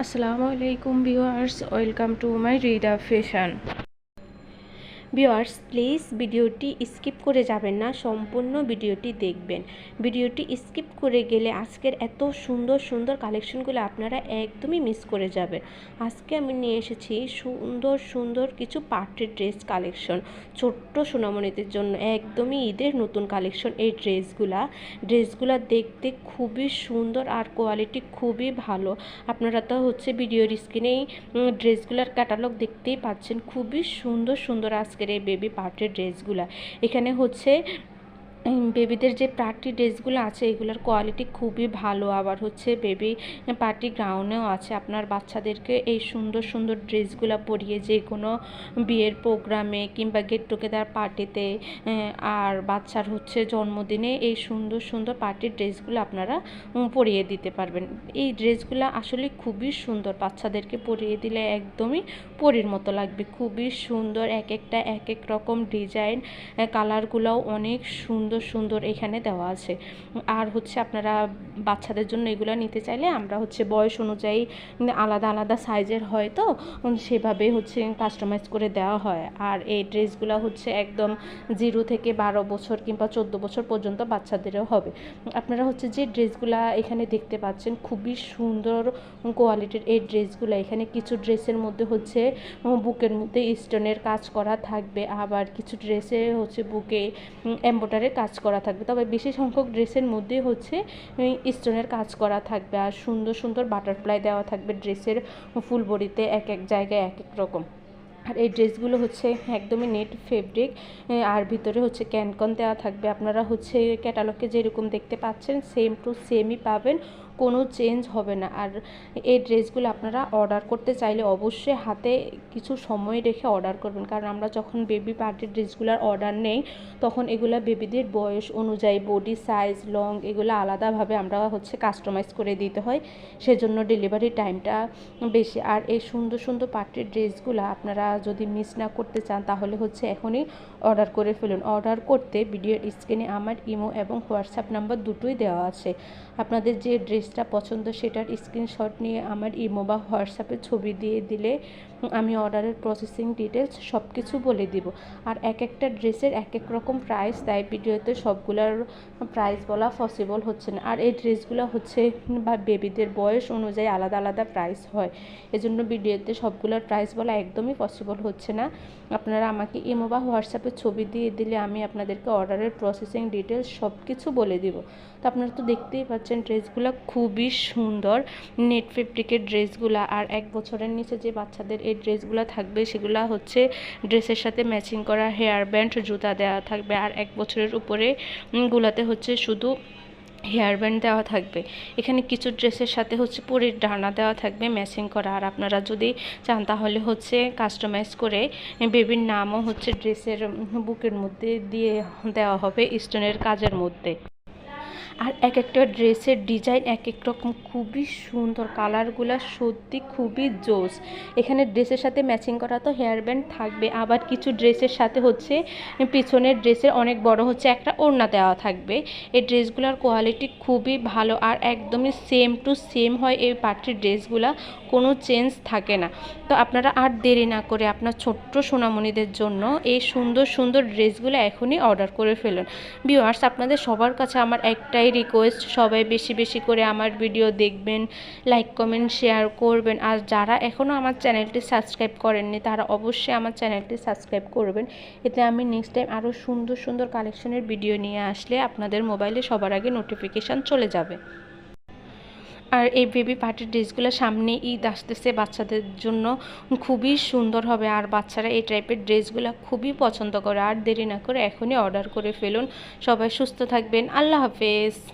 আসসালামু আলাইকুম viewers welcome to my Rida fashion viewers, please ভিডিওটি স্কিপ করে যাবেন না, সম্পূর্ণ ভিডিওটি দেখবেন। ভিডিওটি স্কিপ করে গেলে আজকের এত সুন্দর সুন্দর কালেকশনগুলো আপনারা একদমই মিস করে যাবেন। আজকে আমি নিয়ে এসেছি সুন্দর সুন্দর কিছু পার্টির ড্রেস কালেকশন। ছোট্ট সোনামণিদের জন্য একদমই ঈদের নতুন কালেকশন এই ড্রেসগুলা। ড্রেসগুলা দেখতে খুবই সুন্দর আর কোয়ালিটি খুবই ভালো। আপনারা তো হচ্ছে ভিডিওর স্ক্রিনেই ড্রেসগুলার ক্যাটালগ দেখতেই পাচ্ছেন। খুবই সুন্দর সুন্দর আজকের এই বেবি পার্টের ড্রেসগুলা এখানে হচ্ছে বেবিদের যে পার্টি ড্রেসগুলো আছে, এগুলোর কোয়ালিটি খুবই ভালো। আবার হচ্ছে বেবি পার্টি গ্রাউন্ডেও আছে। আপনার বাচ্চাদেরকে এই সুন্দর সুন্দর ড্রেসগুলো পরিয়ে যে কোনো বিয়ের প্রোগ্রামে কিংবা গেট টুগেদার পার্টিতে আর বাচ্চার হচ্ছে জন্মদিনে এই সুন্দর সুন্দর পার্টির ড্রেসগুলো আপনারা পরিয়ে দিতে পারবেন। এই ড্রেসগুলো আসলে খুবই সুন্দর। বাচ্চাদেরকে পরিয়ে দিলে একদমই পরির মতো লাগবে। খুবই সুন্দর। এক একটা, এক এক রকম ডিজাইন কালারগুলোও অনেক সুন্দর সুন্দর সুন্দর এখানে দেওয়া আছে। আর হচ্ছে আপনারা বাচ্চাদের জন্য এগুলো নিতে চাইলে আমরা হচ্ছে বয়স অনুযায়ী আলাদা আলাদা সাইজের হয় তো, সেভাবে হচ্ছে কাস্টমাইজ করে দেওয়া হয়। আর এই ড্রেসগুলো হচ্ছে একদম জিরো থেকে বারো বছর কিংবা চোদ্দ বছর পর্যন্ত বাচ্চাদেরও হবে। আপনারা হচ্ছে যে ড্রেসগুলা এখানে দেখতে পাচ্ছেন, খুবই সুন্দর কোয়ালিটির এই ড্রেসগুলো। এখানে কিছু ড্রেসের মধ্যে হচ্ছে বুকের মধ্যে স্টোনের কাজ করা থাকবে, আবার কিছু ড্রেসে হচ্ছে বুকে এম্বোটারের কাজ করা থাকবে। তবে বেশি সংখ্যক ড্রেসের মধ্যে হচ্ছে স্টোনের কাজ করা থাকবে। আর সুন্দর সুন্দর বাটারফ্লাই দেওয়া থাকবে ড্রেসের ফুলবড়িতে এক এক জায়গায় এক এক রকম। আর এই ড্রেসগুলো হচ্ছে একদমই নেট ফেব্রিক আর ভিতরে হচ্ছে ক্যানকন দেওয়া থাকবে। আপনারা হচ্ছে ক্যাটালগে যেরকম দেখতে পাচ্ছেন সেম টু সেমই পাবেন। কোনো চেঞ্জ হবে না। আর এই ড্রেসগুলো আপনারা অর্ডার করতে চাইলে অবশ্যই হাতে কিছু সময় রেখে অর্ডার করবেন। কারণ আমরা যখন বেবি পার্টির ড্রেসগুলোর অর্ডার নেই, তখন এগুলো বেবিদের বয়স অনুযায়ী বডি সাইজ লং এগুলো আলাদাভাবে আমরা হচ্ছে কাস্টমাইজ করে দিতে হয়। সেজন্য ডেলিভারি টাইমটা বেশি। আর এই সুন্দর সুন্দর পার্টির ড্রেসগুলো আপনারা যদি মিস না করতে চান, তাহলে হচ্ছে এখনই অর্ডার করে ফেলুন। অর্ডার করতে ভিডিওর স্ক্রিনে আমার ইমো এবং হোয়াটসঅ্যাপ নাম্বার দুটোই দেওয়া আছে। আপনাদের যে ড্রেসটা পছন্দ সেটার স্ক্রিনশট নিয়ে আমার ইমো বা হোয়াটসঅ্যাপে ছবি দিয়ে দিলে আমি অর্ডারের প্রসেসিং ডিটেলস সব কিছু বলে দিব। আর এক একটা ড্রেসের এক এক রকম প্রাইস তাই ভিডিওতে সবগুলোর প্রাইস বলা পসিবল হচ্ছে না। আর এই ড্রেসগুলো হচ্ছে বা বেবিদের বয়স অনুযায়ী আলাদা আলাদা প্রাইস হয়। এজন্য ভিডিওতে সবগুলোর প্রাইস বলা একদমই পসিবল হচ্ছে না। আপনারা আমাকে ইমো বা হোয়াটসঅ্যাপে ছবি দিয়ে দিলে আমি আপনাদেরকে অর্ডারের প্রসেসিং ডিটেলস সব কিছু বলে দিব। তো আপনারা তো দেখতেই পাচ্ছেন ড্রেসগুলো খুবই সুন্দর। নেট ফেব্রিকের ড্রেসগুলো আর এক বছরের নিচে যে বাচ্চাদের এই ড্রেসগুলো থাকবে, সেগুলো হচ্ছে ড্রেসের সাথে ম্যাচিং করা হেয়ার ব্যান্ড জুতা দেওয়া থাকবে আর এক বছরের উপরে গুলাতে হচ্ছে শুধু হেয়ার ব্যান্ড দেওয়া থাকবে। এখানে কিছু ড্রেসের সাথে হচ্ছে পরির ডানা দেওয়া থাকবে ম্যাচিং করা। আর আপনারা যদি চান তাহলে হচ্ছে কাস্টমাইজ করে বেবির নামও হচ্ছে ড্রেসের বুকের মধ্যে দিয়ে দেওয়া হবে স্টোনের কাজের মধ্যে। আর এক একটা ড্রেসের ডিজাইন এক এক রকম। খুবই সুন্দর। কালারগুলো সত্যি খুবই জোস। এখানে ড্রেসের সাথে ম্যাচিং করা তো হেয়ার ব্যান্ড থাকবে। আবার কিছু ড্রেসের সাথে হচ্ছে পিছনের ড্রেসের অনেক বড় হচ্ছে একটা ওড়না দেওয়া থাকবে। এই ড্রেসগুলোর কোয়ালিটি খুবই ভালো আর একদমই সেম টু সেম হয় এই পার্টির ড্রেসগুলো। কোনো চেঞ্জ থাকে না। তো আপনারা আর দেরি না করে আপনার ছোট্ট সোনামণিদের জন্য এই সুন্দর সুন্দর ড্রেসগুলো এখনই অর্ডার করে ফেলুন। ভিউয়ার্স আপনাদের সবার কাছে আমার একটাই রিকোয়েস্ট সবাই বেশি বেশি করে আমার ভিডিও দেখবেন লাইক কমেন্ট শেয়ার করবেন। আর যারা এখনও আমার চ্যানেলটি সাবস্ক্রাইব করেননি, তারা অবশ্যই আমার চ্যানেলটি সাবস্ক্রাইব করবেন। এতে আমি নেক্সট টাইম আরও সুন্দর সুন্দর কালেকশনের ভিডিও নিয়ে আসলে আপনাদের মোবাইলে সবার আগে নোটিফিকেশান চলে যাবে। আর এই বেবি পার্টির ড্রেসগুলো সামনে ঈদ আসতেছে, বাচ্চাদের জন্য খুবই সুন্দর হবে। আর বাচ্চারা এই টাইপের ড্রেসগুলো খুবই পছন্দ করে। আর দেরি না করে এখনই অর্ডার করে ফেলুন। সবাই সুস্থ থাকবেন। আল্লাহ হাফেজ।